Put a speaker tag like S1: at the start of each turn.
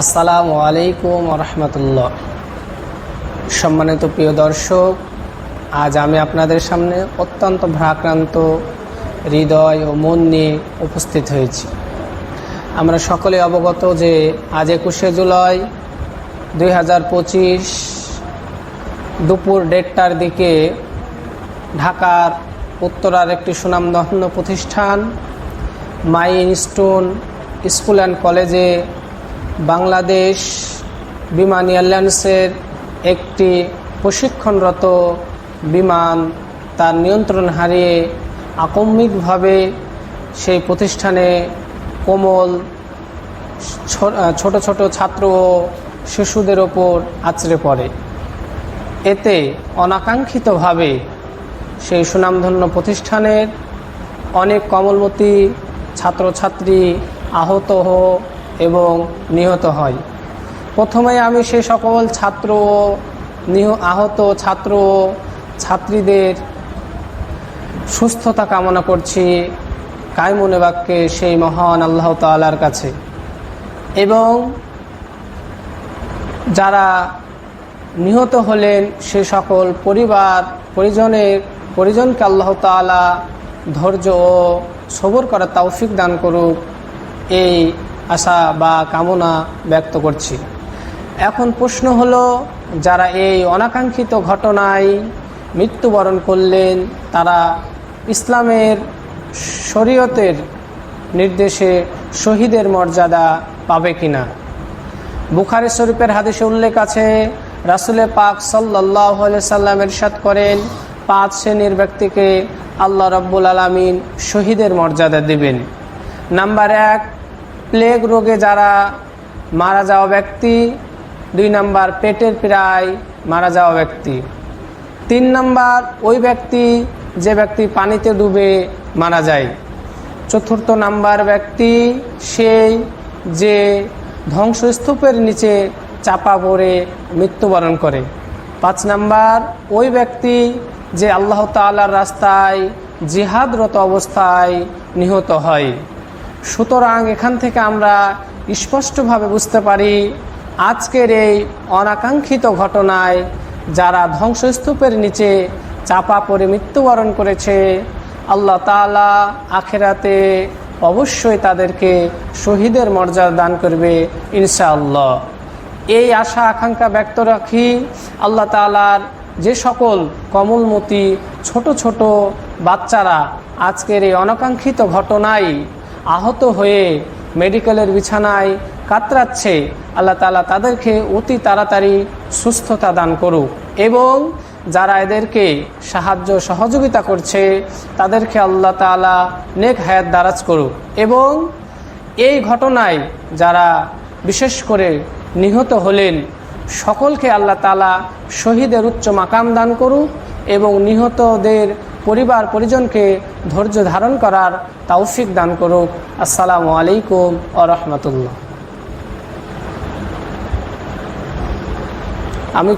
S1: আসসালামু আলাইকুম রহমতুল্লাহ সম্মানিত প্রিয় দর্শক, আজ আমি আপনাদের সামনে অত্যন্ত ভ্রাক্রান্ত হৃদয় ও মন নিয়ে উপস্থিত হয়েছি। আমরা সকলে অবগত যে আজ একুশে জুলাই দুই হাজার পঁচিশ দুপুর দেড়টার দিকে ঢাকার উত্তরার একটি সুনামধন্য প্রতিষ্ঠান মাই ইনস্টোন স্কুল অ্যান্ড কলেজে বাংলাদেশ বিমান এয়ারলাইন্সের একটি প্রশিক্ষণরত বিমান তার নিয়ন্ত্রণ হারিয়ে আকস্মিকভাবে সেই প্রতিষ্ঠানে কোমল ছোট ছোট ছাত্র ও শিশুদের ওপর আছড়ে পড়ে। এতে অনাকাঙ্ক্ষিতভাবে সেই সুনামধন্য প্রতিষ্ঠানের অনেক কমলমতি ছাত্রছাত্রী আহত এবং নিহত হয়। প্রথমে আমি সে সকল ছাত্র নিহ, আহত ছাত্র ছাত্রীদের সুস্থতা কামনা করছি কায়মনে বাক্যে সেই মহান আল্লাহ তালার কাছে। এবং যারা নিহত হলেন সে সকল পরিবার, পরিজনের, পরিজনকে আল্লাহ তালা ধৈর্য ও সবর করার তৌফিক দান করুক। এই আশা বা কামনা ব্যক্ত করছি। এখন প্রশ্ন হলো, যারা এই অনাকাঙ্ক্ষিত ঘটনায় মৃত্যুবরণ করলেন, তারা ইসলামের শরীয়তের নির্দেশে শহীদের মর্যাদা পাবে কিনা? বুখারি শরীফের হাদিসে উল্লেখ আছে রাসুলে পাক সাল্লাহ সাল্লাম এরশাদ করেন, পাঁচ শ্রেণির ব্যক্তিকে আল্লাহ রব্বুল আলমিন শহীদের মর্যাদা দিবেন। নাম্বার এক প্লেগ রোগে যারা মারা যাওয়া ব্যক্তি, দুই নাম্বার পেটের প্রায় মারা যাওয়া ব্যক্তি। তিন নাম্বার, ওই ব্যক্তি, যে ব্যক্তি পানিতে ডুবে মারা যায়। চতুর্থ নাম্বার ব্যক্তি, সেই যে ধ্বংসস্তূপের নিচে চাপা পড়ে মৃত্যুবরণ করে। পাঁচ নাম্বার, ওই ব্যক্তি যে আল্লাহ তাআলার রাস্তায় জিহাদরত অবস্থায় নিহত হয়। সুতরাং এখান থেকে আমরা স্পষ্টভাবে বুঝতে পারি, আজকের এই অনাকাঙ্ক্ষিত ঘটনায় যারা ধ্বংসস্তূপের নিচে চাপা পড়ে মৃত্যুবরণ করেছে, আল্লাহ তাআলা আখেরাতে অবশ্যই তাদেরকে শহীদের মর্যাদা দান করবে ইনশাআল্লাহ। এই আশা, আকাঙ্ক্ষা ব্যক্ত রাখি, আল্লাহ তাআলার যে সকল কমলমতি ছোট ছোট বাচ্চারা আজকের এই অনাকাঙ্ক্ষিত ঘটনায় আহত হয়ে মেডিকেলের বিছানায় কাতরাচ্ছে। আল্লাহ তাআলা তাদেরকে অতি তাড়াতাড়ি সুস্থতা দান করুক। এবং যারা এদেরকে সাহায্য সহযোগিতা করছে, তাদেরকে আল্লাহ তাআলা নেক হায়াত দারাজ করুক। এবং এই ঘটনায় যারা বিশেষ করে নিহত হলেন, সকলকে আল্লাহ তালা শহীদের উচ্চ মাকাম দান করুক এবং নিহতদের পরিবার পরিজনকে ধৈর্য ধারণ করার তৌফিক দান করুক। আসসালামু আলাইকুম আ রহমতুল্লাহ। আমি